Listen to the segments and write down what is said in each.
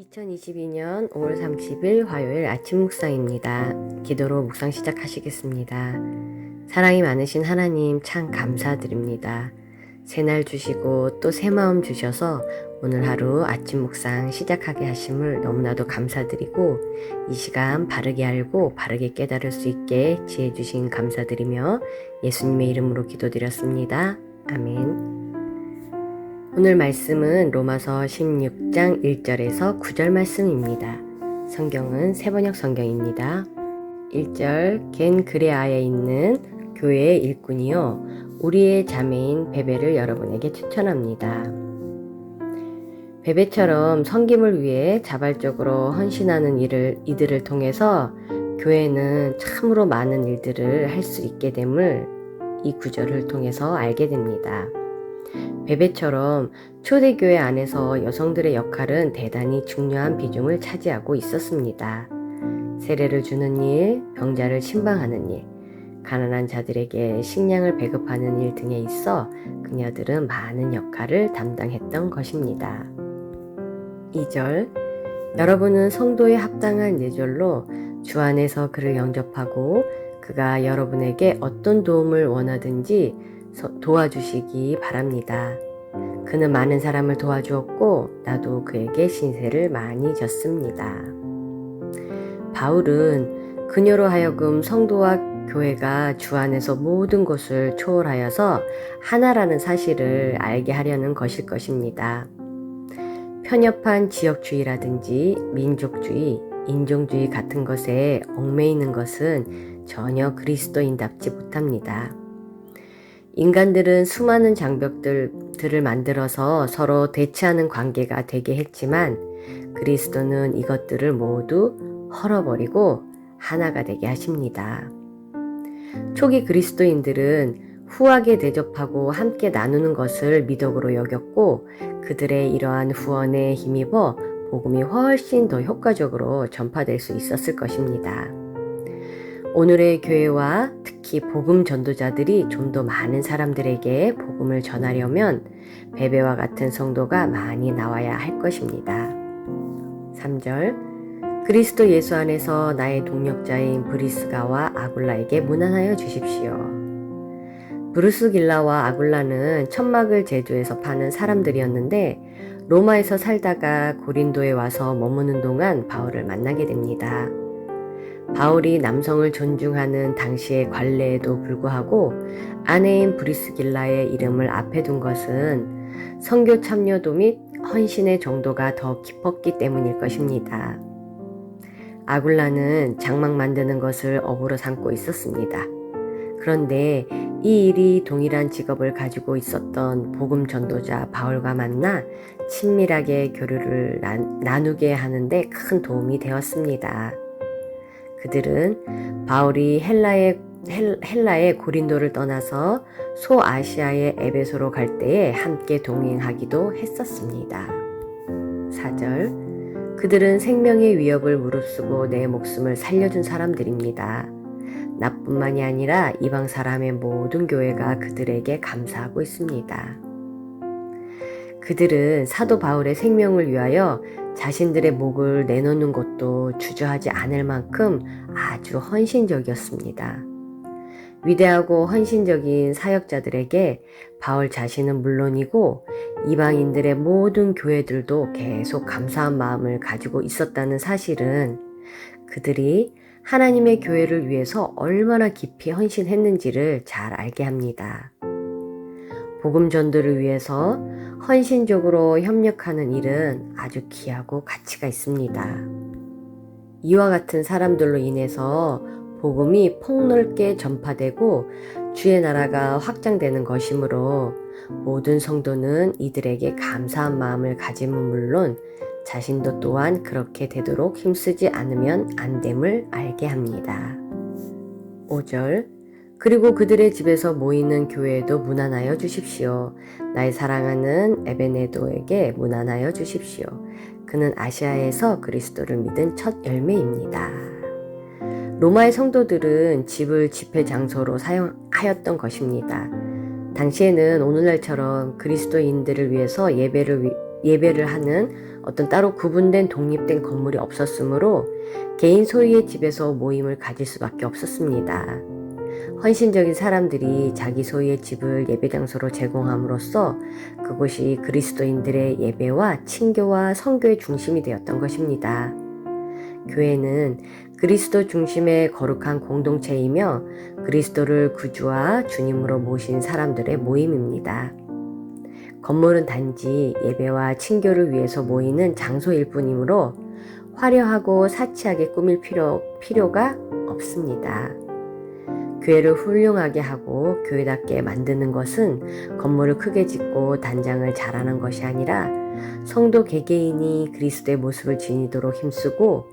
(2022년 5월 30일) 화요일 아침 묵상입니다. 기도로 묵상 시작하시겠습니다. 사랑이 많으신 하나님 참 감사드립니다. 새날 주시고 또 새 마음 주셔서 오늘 하루 아침 묵상 시작하게 하심을 너무나도 감사드리고 이 시간 바르게 알고 바르게 깨달을 수 있게 지혜 주신 감사드리며 예수님의 이름으로 기도드렸습니다. 아멘. 오늘 말씀은 로마서 16장 1절에서 9절 말씀입니다. 성경은 세번역 성경입니다. 1절 겐 그레아에 있는 교회의 일꾼이요 우리의 자매인 베베를 여러분에게 추천합니다. 베베처럼 섬김을 위해 자발적으로 헌신하는 일을 이들을 통해서 교회는 참으로 많은 일들을 할 수 있게 됨을 이 구절을 통해서 알게 됩니다. 베베처럼 초대교회 안에서 여성들의 역할은 대단히 중요한 비중을 차지하고 있었습니다. 세례를 주는 일, 병자를 신방하는 일, 가난한 자들에게 식량을 배급하는 일 등에 있어 그녀들은 많은 역할을 담당했던 것입니다. 2절 여러분은 성도에 합당한 예절로 주 안에서 그를 영접하고 그가 여러분에게 어떤 도움을 원하든지 도와주시기 바랍니다. 그는 많은 사람을 도와주었고 나도 그에게 신세를 많이 졌습니다. 바울은 그녀로 하여금 성도와 교회가 주 안에서 모든 것을 초월하여서 하나라는 사실을 알게 하려는 것일 것입니다. 편협한 지역주의라든지 민족주의, 인종주의 같은 것에 얽매이는 것은 전혀 그리스도인답지 못합니다. 인간들은 수많은 장벽들을 만들어서 서로 대치하는 관계가 되게 했지만 그리스도는 이것들을 모두 헐어버리고 하나가 되게 하십니다. 초기 그리스도인들은 후하게 대접하고 함께 나누는 것을 미덕으로 여겼고 그들의 이러한 후원에 힘입어 복음이 훨씬 더 효과적으로 전파될 수 있었을 것입니다. 오늘의 교회와 특히 복음 전도자들이 좀 더 많은 사람들에게 복음을 전하려면 베베와 같은 성도가 많이 나와야 할 것입니다. 3절 그리스도 예수 안에서 나의 동력자인 브리스가와 아굴라에게 무난하여 주십시오. 브루스 길라와 아굴라는 천막을 제조해서 파는 사람들이었는데 로마에서 살다가 고린도에 와서 머무는 동안 바울을 만나게 됩니다. 바울이 남성을 존중하는 당시의 관례에도 불구하고 아내인 브리스길라의 이름을 앞에 둔 것은 성교 참여도 및 헌신의 정도가 더 깊었기 때문일 것입니다. 아굴라는 장막 만드는 것을 업으로 삼고 있었습니다. 그런데 이 일이 동일한 직업을 가지고 있었던 복음 전도자 바울과 만나 친밀하게 교류를 나 누게 하는데 큰 도움이 되었습니다. 그들은 바울이 헬라의 헬라의 고린도를 떠나서 소아시아의 에베소로 갈 때에 함께 동행하기도 했었습니다. 4절 그들은 생명의 위협을 무릅쓰고 내 목숨을 살려준 사람들입니다. 나뿐만이 아니라 이방 사람의 모든 교회가 그들에게 감사하고 있습니다. 그들은 사도 바울의 생명을 위하여 자신들의 목을 내놓는 것도 주저하지 않을 만큼 아주 헌신적이었습니다. 위대하고 헌신적인 사역자들에게 바울 자신은 물론이고 이방인들의 모든 교회들도 계속 감사한 마음을 가지고 있었다는 사실은 그들이 하나님의 교회를 위해서 얼마나 깊이 헌신했는지를 잘 알게 합니다. 복음 전도를 위해서 헌신적으로 협력하는 일은 아주 귀하고 가치가 있습니다. 이와 같은 사람들로 인해서 복음이 폭넓게 전파되고 주의 나라가 확장되는 것이므로 모든 성도는 이들에게 감사한 마음을 가짐은 물론 자신도 또한 그렇게 되도록 힘쓰지 않으면 안 됨을 알게 합니다. 5절 그리고 그들의 집에서 모이는 교회에도 무난하여 주십시오. 나의 사랑하는 에베네도에게 무난하여 주십시오. 그는 아시아에서 그리스도를 믿은 첫 열매입니다. 로마의 성도들은 집을 집회 장소로 사용하였던 것입니다. 당시에는 오늘날처럼 그리스도인들을 위해서 예배를, 위- 예배를 하는 어떤 따로 구분된 독립된 건물이 없었으므로 개인 소유의 집에서 모임을 가질 수밖에 없었습니다. 헌신적인 사람들이 자기 소유의 집을 예배 장소로 제공함으로써 그곳이 그리스도인들의 예배와 친교와 성교의 중심이 되었던 것입니다. 교회는 그리스도 중심의 거룩한 공동체이며 그리스도를 구주와 주님으로 모신 사람들의 모임입니다. 건물은 단지 예배와 친교를 위해서 모이는 장소일 뿐이므로 화려하고 사치하게 꾸밀 필요, 필요가 없습니다. 교회를 훌륭하게 하고 교회답게 만드는 것은 건물을 크게 짓고 단장을 잘하는 것이 아니라 성도 개개인이 그리스도의 모습을 지니도록 힘쓰고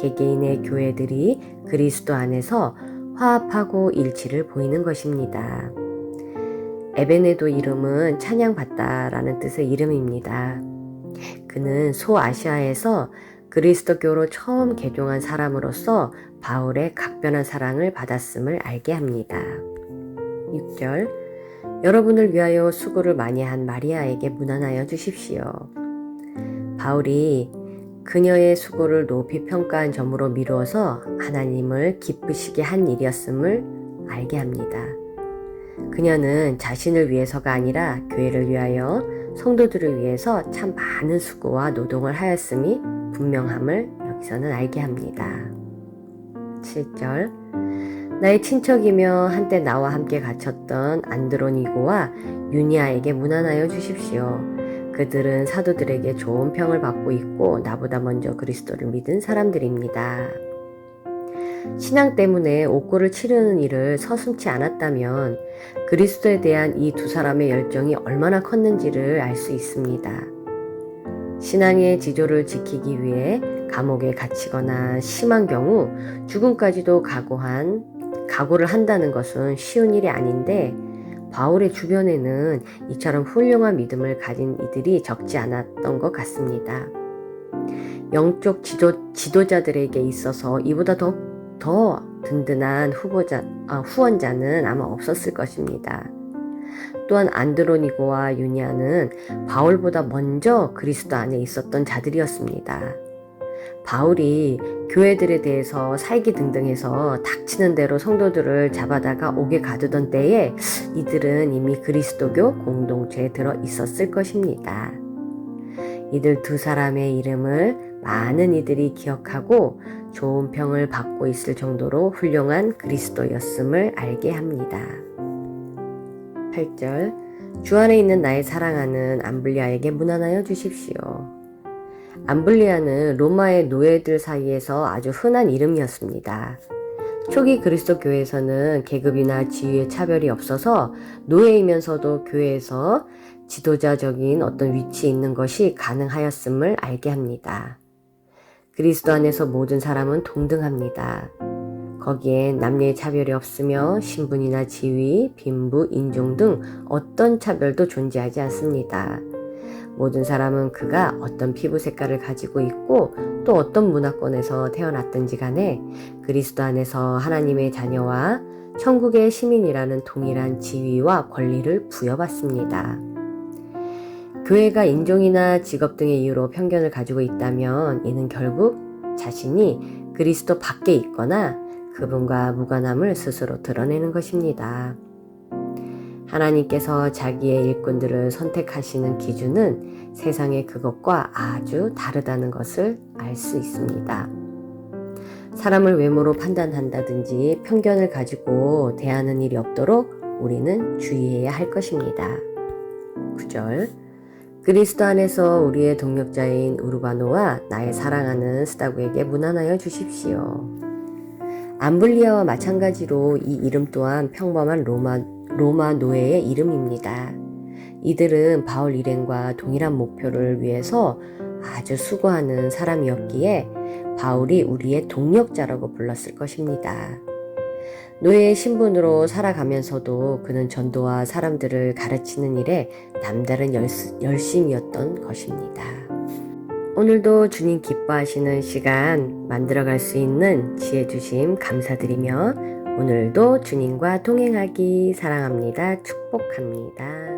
개개인의 교회들이 그리스도 안에서 화합하고 일치를 보이는 것입니다. 에베네도 이름은 찬양받다라는 뜻의 이름입니다. 그는 소아시아에서 그리스도교로 처음 개종한 사람으로서 바울의 각별한 사랑을 받았음을 알게 합니다. 6절 여러분을 위하여 수고를 많이 한 마리아에게 문안하여 주십시오. 바울이 그녀의 수고를 높이 평가한 점으로 미루어서 하나님을 기쁘시게 한 일이었음을 알게 합니다. 그녀는 자신을 위해서가 아니라 교회를 위하여 성도들을 위해서 참 많은 수고와 노동을 하였음이 분명함을 여기서는 알게 합니다. 7절 나의 친척이며 한때 나와 함께 갇혔던 안드로니고와 유니아에게 문안하여 주십시오. 그들은 사도들에게 좋은 평을 받고 있고 나보다 먼저 그리스도를 믿은 사람들입니다. 신앙 때문에 옥고를 치르는 일을 서슴치 않았다면 그리스도에 대한 이 두 사람의 열정이 얼마나 컸는지를 알 수 있습니다. 신앙의 지조를 지키기 위해 감옥에 갇히거나 심한 경우 죽음까지도 각오한 각오를 한다는 것은 쉬운 일이 아닌데 바울의 주변에는 이처럼 훌륭한 믿음을 가진 이들이 적지 않았던 것 같습니다. 영적 지도, 지도자들에게 있어서 이보다 더, 더 든든한 후보자, 아, 후원자는 아마 없었을 것입니다. 또한 안드로니고와 유니아는 바울보다 먼저 그리스도 안에 있었던 자들이었습니다. 바울이 교회들에 대해서 살기 등등해서 닥치는 대로 성도들을 잡아다가 옥에 가두던 때에 이들은 이미 그리스도교 공동체에 들어 있었을 것입니다. 이들 두 사람의 이름을 많은 이들이 기억하고 좋은 평을 받고 있을 정도로 훌륭한 그리스도였음을 알게 합니다. 8절 주 안에 있는 나의 사랑하는 암블리아에게 문안하여 주십시오. 암블리아는 로마의 노예들 사이에서 아주 흔한 이름이었습니다. 초기 그리스도 교회에서는 계급이나 지위의 차별이 없어서 노예이면서도 교회에서 지도자적인 어떤 위치에 있는 것이 가능하였음을 알게 합니다. 그리스도 안에서 모든 사람은 동등합니다. 거기엔 남녀의 차별이 없으며 신분이나 지위, 빈부, 인종 등 어떤 차별도 존재하지 않습니다. 모든 사람은 그가 어떤 피부 색깔을 가지고 있고 또 어떤 문화권에서 태어났든지 간에 그리스도 안에서 하나님의 자녀와 천국의 시민이라는 동일한 지위와 권리를 부여받습니다. 교회가 인종이나 직업 등의 이유로 편견을 가지고 있다면 이는 결국 자신이 그리스도 밖에 있거나 그분과 무관함을 스스로 드러내는 것입니다. 하나님께서 자기의 일꾼들을 선택하시는 기준은 세상의 그것과 아주 다르다는 것을 알 수 있습니다. 사람을 외모로 판단한다든지 편견을 가지고 대하는 일이 없도록 우리는 주의해야 할 것입니다. 9절 그리스도 안에서 우리의 동력자인 우르바노와 나의 사랑하는 스타구에게 문안하여 주십시오. 암블리아와 마찬가지로 이 이름 또한 평범한 로마, 로마 노예의 이름입니다. 이들은 바울 일행과 동일한 목표를 위해서 아주 수고하는 사람이었기에 바울이 우리의 동력자라고 불렀을 것입니다. 노예의 신분으로 살아가면서도 그는 전도와 사람들을 가르치는 일에 남다른 열심이었던 것입니다. 오늘도 주님 기뻐하시는 시간 만들어갈 수 있는 지혜 주심 감사드리며 오늘도 주님과 동행하기 사랑합니다. 축복합니다.